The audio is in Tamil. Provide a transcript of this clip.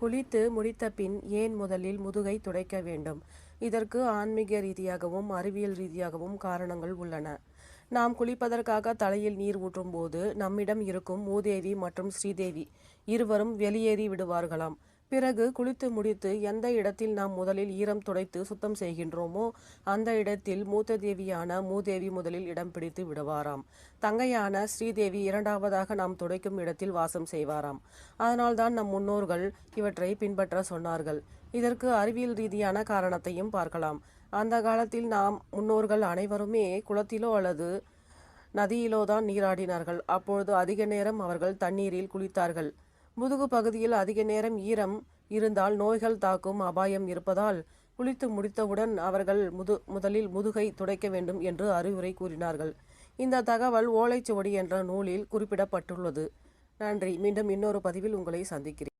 குளித்து முடித்த பின் ஏன் முதலில் முதுகை துடைக்க வேண்டும்? இதற்கு ஆன்மீக ரீதியாகவும் அறிவியல் ரீதியாகவும் காரணங்கள் உள்ளன. நாம் குளிப்பதற்காக தலையில் நீர் ஊற்றும் போது நம்மிடம் இருக்கும் மூதேவி மற்றும் ஸ்ரீதேவி இருவரும் வெளியேறி விடுவார்களாம். பிறகு குளித்து முடித்து எந்த இடத்தில் நாம் முதலில் ஈரம் துடைத்து சுத்தம் செய்கின்றோமோ அந்த இடத்தில் மூத்த தேவியான மூதேவி முதலில் இடம் பிடித்து விடுவாராம். தங்கையான ஸ்ரீதேவி இரண்டாவதாக நாம் துடைக்கும் இடத்தில் வாசம் செய்வாராம். அதனால்தான் நம் முன்னோர்கள் இவற்றை பின்பற்ற சொன்னார்கள். இதற்கு அறிவியல் ரீதியான காரணத்தையும் பார்க்கலாம். அந்த காலத்தில் நாம் முன்னோர்கள் அனைவருமே குளத்திலோ அல்லது நதியிலோ தான் நீராடினார்கள். அப்பொழுது அதிக நேரம் அவர்கள் தண்ணீரில் குளித்தார்கள். முதுகு பகுதியில் அதிக நேரம் ஈரம் இருந்தால் நோய்கள் தாக்கும் அபாயம் இருப்பதால் குளித்து முடித்தவுடன் அவர்கள் முது முதலில் முதுகை துடைக்க வேண்டும் என்று அறிவுரை கூறினார்கள். இந்த தகவல் ஓலைச்சுவடி என்ற நூலில் குறிப்பிடப்பட்டுள்ளது. நன்றி. மீண்டும் இன்னொரு பதிவில் உங்களை சந்திக்கிறேன்.